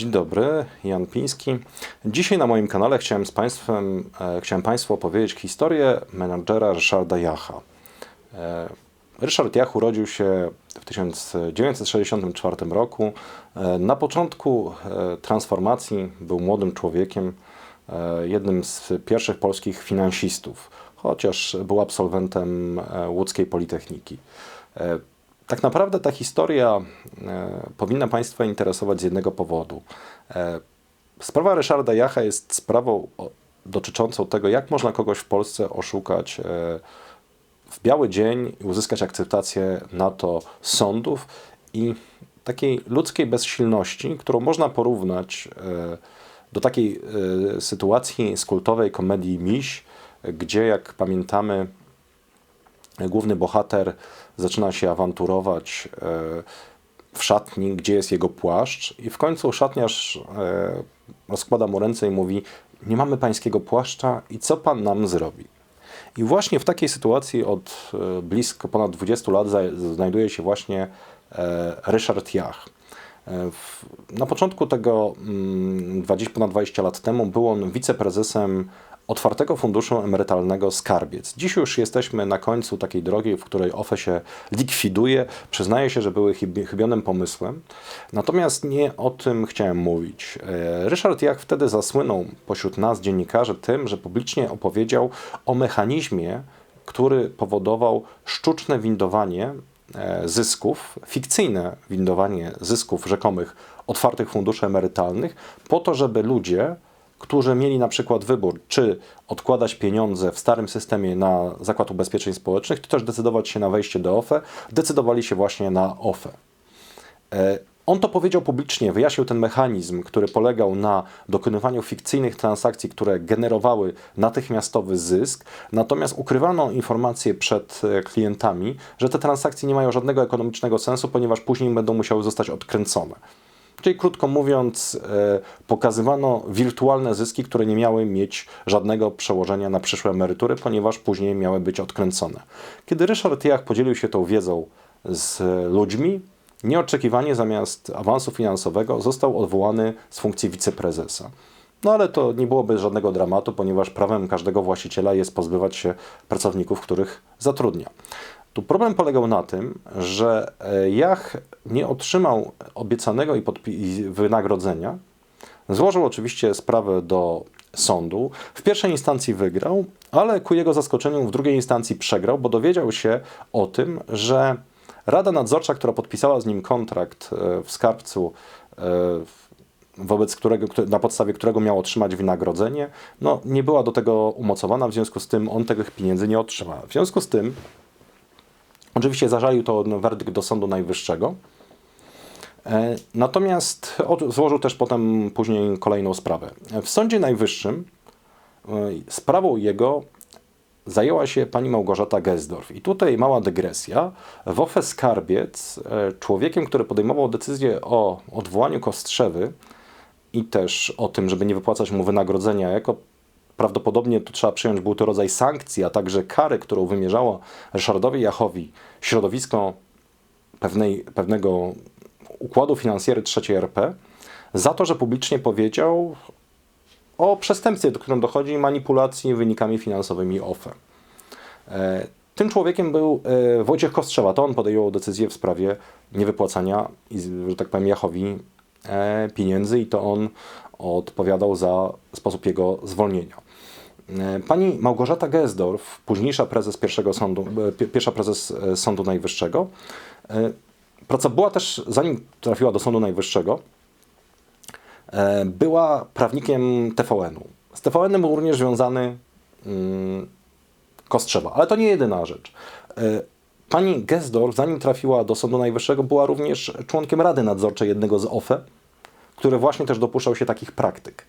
Dzień dobry, Jan Piński. Dzisiaj na moim kanale chciałem, z państwem, e, chciałem Państwu opowiedzieć historię menadżera Ryszarda Jacha. E, Ryszard Jach urodził się w 1964 roku. E, na początku e, transformacji był młodym człowiekiem, e, jednym z pierwszych polskich finansistów, chociaż był absolwentem e, łódzkiej Politechniki. E, Tak naprawdę ta historia e, powinna Państwa interesować z jednego powodu. E, Sprawa Ryszarda Jacha jest sprawą dotyczącą tego, jak można kogoś w Polsce oszukać e, w biały dzień i uzyskać akceptację na to sądów i takiej ludzkiej bezsilności, którą można porównać do takiej sytuacji z kultowej komedii Miś, gdzie jak pamiętamy główny bohater zaczyna się awanturować e, w szatni, gdzie jest jego płaszcz i w końcu szatniarz e, rozkłada mu ręce i mówi nie mamy pańskiego płaszcza i co pan nam zrobi? I właśnie w takiej sytuacji od e, blisko ponad 20 lat znajduje się właśnie Ryszard Jach. Na początku tego, mm, 20, ponad 20 lat temu, był on wiceprezesem Otwartego Funduszu Emerytalnego Skarbiec. Dziś już jesteśmy na końcu takiej drogi, w której OFE się likwiduje. Przyznaję się, że były chybi- chybionym pomysłem. Natomiast nie o tym chciałem mówić. E, Ryszard Jach wtedy zasłynął pośród nas, dziennikarzy, tym, że publicznie opowiedział o mechanizmie, który powodował sztuczne windowanie e, zysków, fikcyjne windowanie zysków rzekomych otwartych funduszy emerytalnych, po to, żeby ludzie, którzy mieli na przykład wybór, czy odkładać pieniądze w starym systemie na Zakład Ubezpieczeń Społecznych, czy też decydować się na wejście do OFE, decydowali się właśnie na OFE. E, On to powiedział publicznie, wyjaśnił ten mechanizm, który polegał na dokonywaniu fikcyjnych transakcji, które generowały natychmiastowy zysk, natomiast ukrywano informacje przed e, klientami, że te transakcje nie mają żadnego ekonomicznego sensu, ponieważ później będą musiały zostać odkręcone. Czyli krótko mówiąc, e, pokazywano wirtualne zyski, które nie miały mieć żadnego przełożenia na przyszłe emerytury, ponieważ później miały być odkręcone. Kiedy Ryszard Jach podzielił się tą wiedzą z ludźmi, nieoczekiwanie zamiast awansu finansowego został odwołany z funkcji wiceprezesa. No ale to nie byłoby żadnego dramatu, ponieważ prawem każdego właściciela jest pozbywać się pracowników, których zatrudnia. Tu problem polegał na tym, że e, Jach nie otrzymał obiecanego i i wynagrodzenia. Złożył oczywiście sprawę do sądu. W pierwszej instancji wygrał, ale ku jego zaskoczeniu w drugiej instancji przegrał, bo dowiedział się o tym, że Rada Nadzorcza, która podpisała z nim kontrakt e, w skarbcu, e, wobec którego, któ- na podstawie którego miał otrzymać wynagrodzenie, no, nie była do tego umocowana, w związku z tym on tych pieniędzy nie otrzyma. W związku z tym Oczywiście zażalił to werdykt do Sądu Najwyższego. E, Natomiast złożył też potem później kolejną sprawę. W Sądzie Najwyższym e, sprawą jego zajęła się pani Małgorzata Gesdorf. I tutaj mała dygresja. W OFE Skarbiec e, człowiekiem, który podejmował decyzję o odwołaniu Kostrzewy i też o tym, żeby nie wypłacać mu wynagrodzenia jako prawdopodobnie tu trzeba przyjąć, był to rodzaj sankcji, a także kary, którą wymierzało Ryszardowi Jachowi środowisko pewnej, pewnego układu finansjery trzeciej RP, za to, że publicznie powiedział o przestępstwie, do którym dochodzi manipulacji wynikami finansowymi OFE. E, Tym człowiekiem był e, Wojciech Kostrzewa. To on podjął decyzję w sprawie niewypłacania, że tak powiem, Jachowi e, pieniędzy i to on odpowiadał za sposób jego zwolnienia. E, Pani Małgorzata Gesdorf, późniejsza prezes pierwszego sądu, e, pi- pierwsza prezes e, Sądu Najwyższego, praca była też, zanim trafiła do Sądu Najwyższego, była prawnikiem TVN-u. Z TVN-em był również związany mm, Kostrzewa, ale to nie jedyna rzecz. Pani Gesdorf, zanim trafiła do Sądu Najwyższego, była również członkiem Rady Nadzorczej jednego z OFE, który właśnie też dopuszczał się takich praktyk.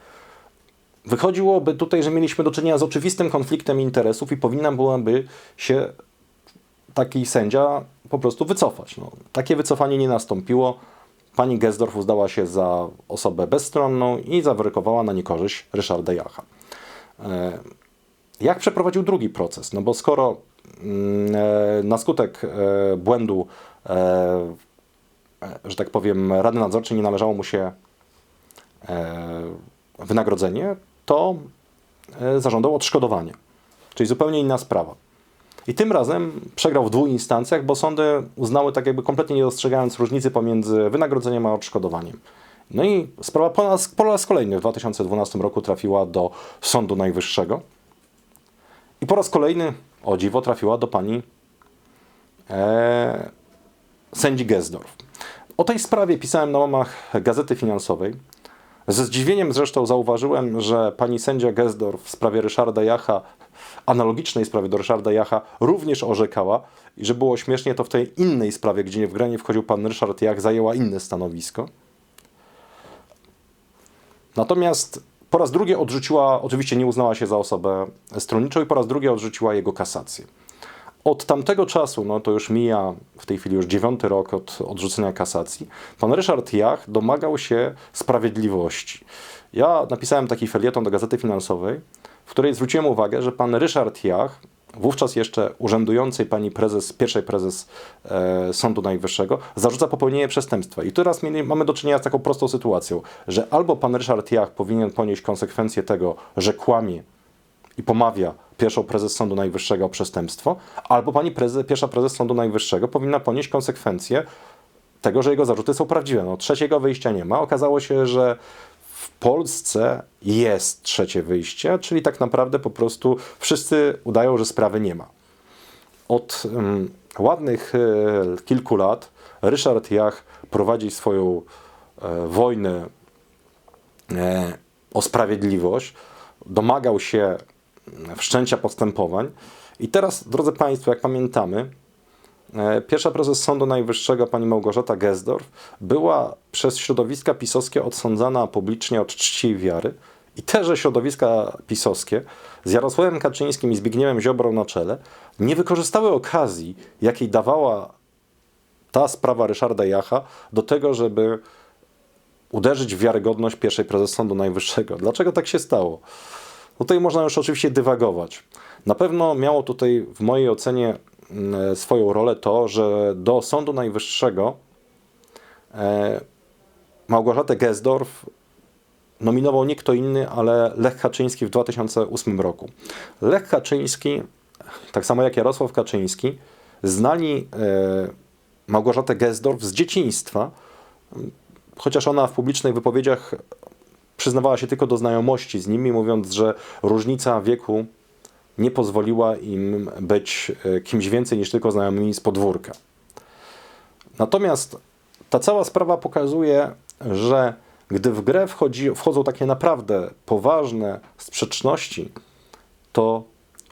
Wychodziłoby tutaj, że mieliśmy do czynienia z oczywistym konfliktem interesów i powinna byłaby się taki sędzia po prostu wycofać. No, takie wycofanie nie nastąpiło. Pani Gesdorf uznała się za osobę bezstronną i zawyrykowała na niekorzyść Ryszarda Jacha. E, Jak przeprowadził drugi proces? No bo skoro mm, e, na skutek e, błędu, że tak powiem, Rady Nadzorczej nie należało mu się wynagrodzenie, to e, zażądał odszkodowania. Czyli zupełnie inna sprawa. I tym razem przegrał w dwóch instancjach, bo sądy uznały tak jakby kompletnie nie dostrzegając różnicy pomiędzy wynagrodzeniem a odszkodowaniem. No i sprawa po raz, po raz kolejny w 2012 roku trafiła do Sądu Najwyższego. I po raz kolejny, o dziwo, trafiła do pani e, sędzi Gesdorf. O tej sprawie pisałem na łamach Gazety Finansowej. Ze zdziwieniem zresztą zauważyłem, że pani sędzia Gesdorf w sprawie Ryszarda Jacha, analogicznej sprawie do Ryszarda Jacha, również orzekała i że było śmiesznie, to w tej innej sprawie, gdzie w grę nie wchodził pan Ryszard Jach, zajęła inne stanowisko. Natomiast po raz drugi odrzuciła, oczywiście nie uznała się za osobę stronniczą i po raz drugi odrzuciła jego kasację. Od tamtego czasu, no to już mija w tej chwili już dziewiąty rok od odrzucenia kasacji, pan Ryszard Jach domagał się sprawiedliwości. Ja napisałem taki felieton do Gazety Finansowej, w której zwróciłem uwagę, że pan Ryszard Jach, wówczas jeszcze urzędującej pani prezes, pierwszej prezes e, Sądu Najwyższego, zarzuca popełnienie przestępstwa. I teraz mieli, mamy do czynienia z taką prostą sytuacją, że albo pan Ryszard Jach powinien ponieść konsekwencje tego, że kłamie i pomawia pierwszą prezes Sądu Najwyższego o przestępstwo, albo pani prezes, pierwsza prezes Sądu Najwyższego powinna ponieść konsekwencje tego, że jego zarzuty są prawdziwe. No, trzeciego wyjścia nie ma. Okazało się, że w Polsce jest trzecie wyjście, czyli tak naprawdę po prostu wszyscy udają, że sprawy nie ma. Od um, ładnych e, kilku lat Ryszard Jach prowadzi swoją e, wojnę e, o sprawiedliwość, domagał się wszczęcia postępowań. I teraz, drodzy Państwo, jak pamiętamy, e, pierwsza prezes Sądu Najwyższego, pani Małgorzata Gesdorf, była przez środowiska pisowskie odsądzana publicznie od czci i wiary. I teże środowiska pisowskie z Jarosławem Kaczyńskim i Zbigniewem Ziobrą na czele nie wykorzystały okazji, jakiej dawała ta sprawa Ryszarda Jacha do tego, żeby uderzyć w wiarygodność pierwszej prezes Sądu Najwyższego. Dlaczego tak się stało? Tutaj można już oczywiście dywagować. Na pewno miało tutaj w mojej ocenie mm, swoją rolę to, że do Sądu Najwyższego e, Małgorzatę Gesdorf nominował nie kto inny, ale Lech Kaczyński w 2008 roku. Lech Kaczyński, tak samo jak Jarosław Kaczyński, znali e, Małgorzatę Gesdorf z dzieciństwa, chociaż ona w publicznych wypowiedziach przyznawała się tylko do znajomości z nimi, mówiąc, że różnica wieku nie pozwoliła im być e, kimś więcej niż tylko znajomymi z podwórka. Natomiast ta cała sprawa pokazuje, że gdy w grę wchodzi, wchodzą takie naprawdę poważne sprzeczności, to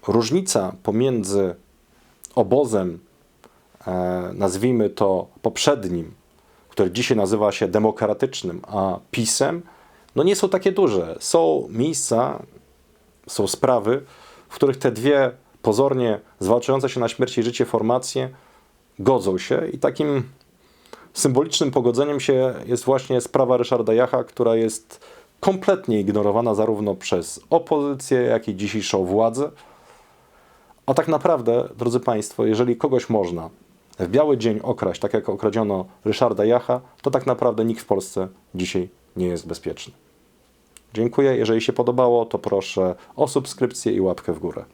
różnica pomiędzy obozem, e, nazwijmy to poprzednim, który dzisiaj nazywa się demokratycznym, a PiSem, no nie są takie duże. Są miejsca, są sprawy, w których te dwie pozornie zwalczające się na śmierć i życie formacje godzą się i takim symbolicznym pogodzeniem się jest właśnie sprawa Ryszarda Jacha, która jest kompletnie ignorowana zarówno przez opozycję, jak i dzisiejszą władzę. A tak naprawdę, drodzy Państwo, jeżeli kogoś można w biały dzień okraść, tak jak okradziono Ryszarda Jacha, to tak naprawdę nikt w Polsce dzisiaj nie jest bezpieczny. Dziękuję. Jeżeli się podobało, to proszę o subskrypcję i łapkę w górę.